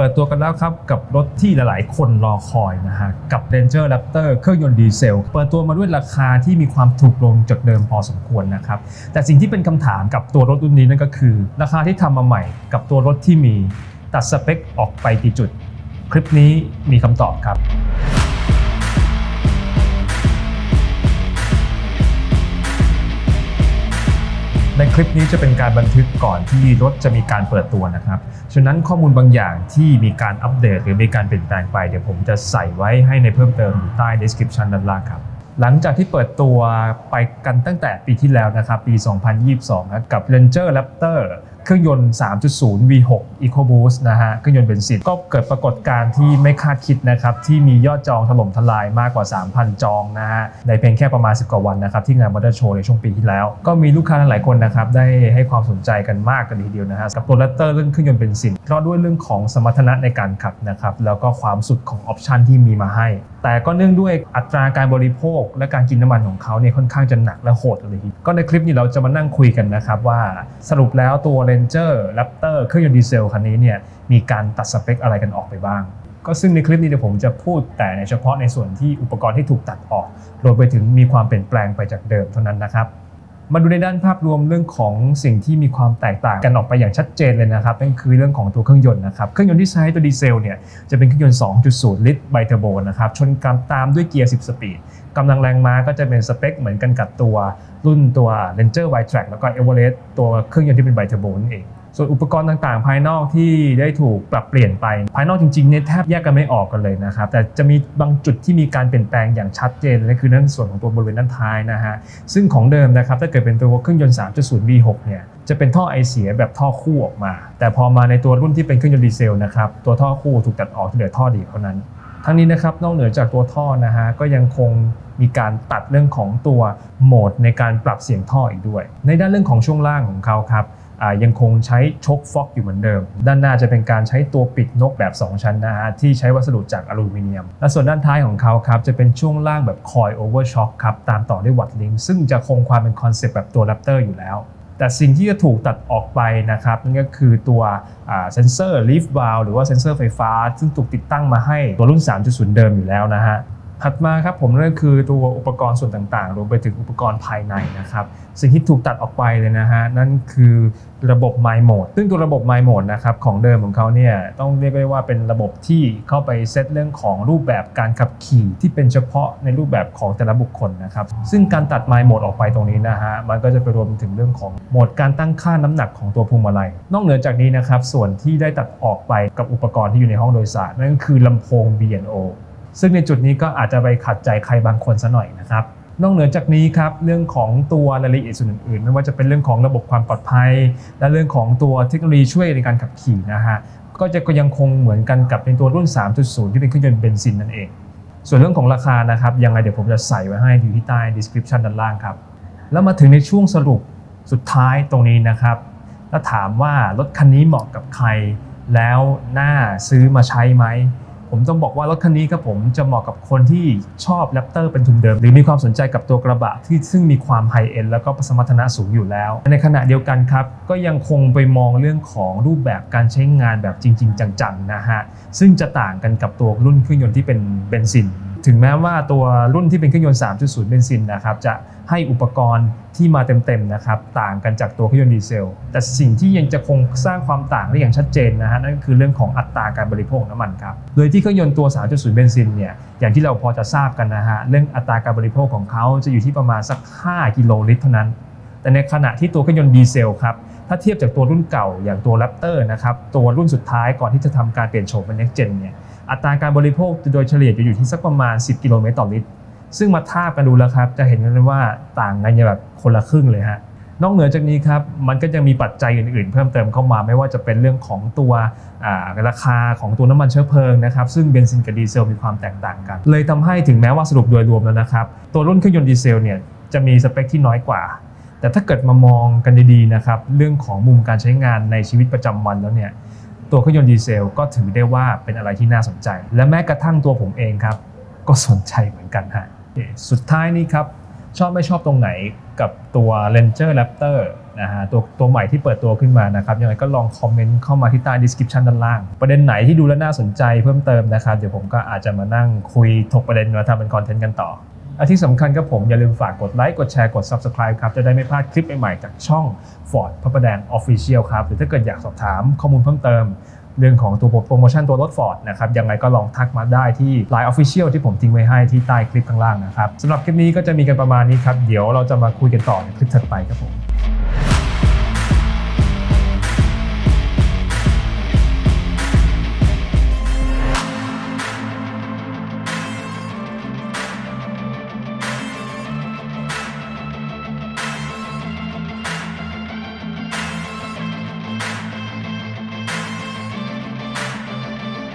เปิดตัวกันแล้วครับ กับรถที่หลายๆ คนรอคอยนะฮะ กับ Ranger Raptor เครื่องยนต์ดีเซล เปิดตัวมาด้วยราคาที่มีความถูกลงจากเดิมพอสมควรนะครับ แต่สิ่งที่เป็นคำถามกับตัวรถรุ่นนี้นั่นก็คือ ราคาที่ทำมาใหม่กับตัวรถที่มีตัดสเปคออกไปกี่จุด คลิปนี้มีคำตอบครับ ในคลิปนี้จะเป็นการบันทึกก่อนที่รถจะมีการเปิดตัวนะครับ ฉะนั้นข้อมูลบางอย่างที่มีการอัปเดตหรือมีการเปลี่ยนแปลงไป เดี๋ยวผมจะใส่ไว้ให้ในเพิ่มเติมอยู่ใต้ description ด้านล่างครับ หลังจากที่เปิดตัวไปกันตั้งแต่ปีที่แล้วนะครับ ปี 2022นะกับ Ranger Raptor เครื่องยนต์ 3.0 V6 EcoBoost นะฮะ เครื่องยนต์เบนซิน ก็เกิดปรากฏการณ์ที่ไม่คาดคิดนะครับ ที่มียอดจองถล่มทลายมากกว่า 3,000 จองนะฮะ ในเพียงแค่ประมาณ 10 กว่าวันนะครับ ที่งานมอเตอร์โชว์ในช่วงปีที่แล้ว ก็มีลูกค้าหลายคนนะครับ ได้ให้ความสนใจกันมากกันทีเดียวนะฮะ กับตัว Raptor เรื่องเครื่องยนต์เบนซินเพราะด้วยเรื่องของสมรรถนะในการขับนะครับ แล้วก็ความสุดของออปชันที่มีมาให้แต่ก็เนื่องด้วยอัตราการบริโภค และการกินน้ำมันของเขาเนี่ยค่อนข้างจะหนักและโหดเลยทีเดียวก็ในคลิปนี้เราจะมานั่งคุยกันนะครับว่าสรุปแล้วตัว Ranger Raptor เครื่องยนต์ดีเซลคันนี้เนี่ยมีการตัดสเปคอะไรกันออกไปบ้าง ก็ซึ่งในคลิปนี้เดี๋ยวผมจะพูดแต่ในเฉพาะในส่วนที่อุปกรณ์ที่ถูกตัดออกรวมไปถึงมีความเปลี่ยนแปลงไปจากเดิมเท่านั้นนะครับ มาดูในด้านภาพรวมเรื่องของสิ่งที่มีความแตกต่างกันออกไปอย่างชัดเจนเลยนะครับนั่นคือเรื่องของตัวเครื่องยนต์นะครับ เครื่องยนต์ที่ใช้ตัวดีเซลเนี่ยจะเป็นเครื่องยนต์ 2.0 ลิตรไบเทอร์โบนะครับชนกันตามด้วยเกียร์ 10 สปีดกำลังแรงม้าก็จะเป็นสเปคเหมือนกันกับตัวรุ่นตัว Ranger w i t r a c k แล้วก็ Everest ตัวเครื่องยนต์ที่เป็นไบเทอร์โบนั่นเอง ส่วนอุปกรณ์ต่างๆ ภายนอกที่ได้ถูกปรับเปลี่ยนไป ภายนอกจริงๆเนี่ยแทบแยกกันไม่ออกกันเลยนะครับ แต่จะมีบางจุดที่มีการเปลี่ยนแปลงอย่างชัดเจนนั่นคือนั่นส่วนของตัวบริเวณด้านท้ายนะฮะ ซึ่งของเดิมนะครับถ้าเกิดเป็นตัวเครื่องยนต์ 3.0 V6 เนี่ยจะเป็นท่อไอเสียแบบท่อคู่ออกมา แต่พอมาในตัวรุ่นที่เป็นเครื่องยนต์ดีเซลนะครับตัวท่อคู่ถูกตัดออกเหลือท่อเดียวเท่านั้น ทั้งนี้นะครับนอกเหนือจากตัวท่อนะฮะก็ยังคงมีการตัดเรื่องของตัวโหมดในการปรับเสียงท่ออีกด้วย ในด้านเรื่องของช่วงล่างของเขาครับ ยังคงใช้ชกฟอกอยู่เหมือนเดิม ด้านหน้าจะเป็นการใช้ตัวปิดนกแบบ 2 ชั้นนะฮะที่ใช้วัสดุจากอลูมิเนียม และส่วนด้านท้ายของเขาครับจะเป็นช่วงล่างแบบคอยโอเวอร์ช็อคครับตามต่อด้วยวัดลิงซึ่งจะคงความเป็นคอนเซปต์แบบตัว Raptor อยู่แล้วแต่สิ่งที่จะถูกตัดออกไปนะครับ นั่นก็คือตัวเซนเซอร์ลีฟวาลหรือว่าเซนเซอร์ไฟฟ้า ซึ่งถูกติดตั้งมาให้ตัวรุ่น 3.0 เดิมอยู่แล้วนะฮะ ถัดมาครับผมนั่นก็คือตัวอุปกรณ์ส่วนต่างๆ รวมไปถึงอุปกรณ์ภายในนะครับ สิ่งที่ถูกตัดออกไปเลยนะฮะ นั่นคือระบบ My Mode ซึ่งตัวระบบ My Mode นะครับของเดิมของเขาเนี่ยต้องเรียกได้ว่าเป็นระบบที่เข้าไปเซตเรื่องของรูปแบบการขับขี่ที่เป็นเฉพาะในรูปแบบของแต่ละบุคคลนะครับ ซึ่งการตัด My Mode ออกไปตรงนี้นะฮะ มันก็จะไปรวมถึงเรื่องของโหมดการตั้งค่าน้ำหนักของตัวพวงมาลัย นอกเหนือจากนี้นะครับส่วนที่ได้ตัดออกไปกับอุปกรณ์ที่อยู่ในห้องโดยสารนั่นก็คือลำโพง B&O ซึ่งในจุดนี้ก็อาจจะไปขัดใจใครบางคนซะหน่อยนะครับ นอกเหนือจากนี้ครับเรื่องของตัวรายละเอียดส่วนอื่นๆ ไม่ว่าจะเป็นเรื่องของระบบความปลอดภัย และเรื่องของตัวเทคโนโลยีช่วยในการขับขี่นะฮะก็จะก็ยังคงเหมือนกันกับในตัวรุ่น 3.0 ที่เป็นเครื่องยนต์เบนซินนั่นเอง ส่วนเรื่องของราคานะครับยังไงเดี๋ยวผมจะใส่ไว้ให้อยู่ที่ใต้ description ด้านล่างครับแล้วมาถึงในช่วงสรุปสุดท้ายตรงนี้นะครับถ้าถามว่ารถคันนี้เหมาะกับใคร แล้วน่าซื้อมาใช้ไหม ผมต้องบอกว่ารถคันนี้ครับผมจะเหมาะกับคนที่ชอบแรปเตอร์เป็นทุนเดิม หรือมีความสนใจกับตัวกระบะที่ซึ่งมีความไฮเอ็นแล้วก็สมรรถนะสูงอยู่แล้ว ในขณะเดียวกันครับ ก็ยังคงไปมองเรื่องของรูปแบบการใช้งานแบบจริง ๆ จังๆนะฮะซึ่งจะต่างกันกับตัวรุ่นเครื่องยนต์ที่เป็นเบนซิน ถึงแม้ว่าตัวรุ่นที่เป็นเครื่องยนต์ 3.0 เบนซินนะครับจะให้อุปกรณ์ที่มาเต็มๆนะครับต่างกันจากตัวเครื่องยนต์ดีเซล แต่สิ่งที่ยังจะคงสร้างความต่างได้อย่างชัดเจนนะฮะนั่นก็คือเรื่องของอัตราการบริโภคน้ำมันครับโดยที่เครื่องยนต์ตัว 3.0 เบนซินเนี่ยอย่างที่เราพอจะทราบกันนะฮะเรื่องอัตราการบริโภคของเขาจะอยู่ที่ประมาณสัก 5 กิโลลิตรเท่านั้น แต่ในขณะที่ตัวเครื่องยนต์ดีเซลครับถ้าเทียบจากตัวรุ่นเก่าอย่างตัว Raptor นะครับตัวรุ่นสุดท้ายก่อนที่จะทำการเปลี่ยนโฉมเป็น Next Gen เนี่ย อัตราการบริโภคโดยเฉลี่ยจะอยู่ที่สักประมาณ 10 กิโลเมตรต่อลิตร ซึ่งมาทาบกันดูแล้วครับ จะเห็นกันเลยว่าต่างกันอย่างแบบคนละครึ่งเลยฮะนอกเหนือจากนี้ครับมันก็ยังมีปัจจัยอื่นๆ เพิ่มเติมเข้ามาไม่ว่าจะเป็นเรื่องของตัวราคาของตัวน้ำมันเชื้อเพลิงนะครับซึ่งเบนซินกับดีเซลมีความแตกต่างกัน เลยทำให้ถึงแม้ว่าสรุปโดยรวมแล้วนะครับ ตัวรุ่นเครื่องยนต์ดีเซลเนี่ยจะมีสเปคที่น้อยกว่า แต่ถ้าเกิดมามองกันดีๆนะครับเรื่องของมุมการใช้งานในชีวิตประจำวันแล้วเนี่ย ตัวเครื่องยนต์ดีเซลก็ถือได้ว่าเป็นอะไรที่น่าสนใจ และแม้กระทั่งตัวผมเองครับ ก็สนใจเหมือนกันฮะสุดท้ายนี้ครับ ชอบไม่ชอบตรงไหนกับตัว Ranger Raptor นะฮะตัวตัวใหม่ที่เปิดตัวขึ้นมานะครับยังไงก็ลองคอมเมนต์เข้ามาที่ใต้ description ด้านล่าง ประเด็นไหนที่ดูแล้วน่าสนใจเพิ่มเติมนะครับ เดี๋ยวผมก็อาจจะมานั่งคุยถกประเด็นมาทำเป็นคอนเทนต์กันต่อ และที่สำคัญครับผมอย่าลืมฝากกดไลค์กดแชร์กด subscribe ครับ จะได้ไม่พลาดคลิปใหม่ๆจากช่อง Ford พระประแดง Official ครับ หรือถ้าเกิดอยากสอบถามข้อมูลเพิ่มเติม เรื่องของตัวโปรโมชั่นตัวรถ Ford นะครับยังไงก็ลองทักมาได้ที่ Line Official ที่ผมทิ้งไว้ให้ที่ใต้คลิปข้างล่างนะครับสำหรับคลิปนี้ก็จะมีกันประมาณนี้ครับเดี๋ยวเราจะมาคุยกันต่อในคลิปถัดไปครับผม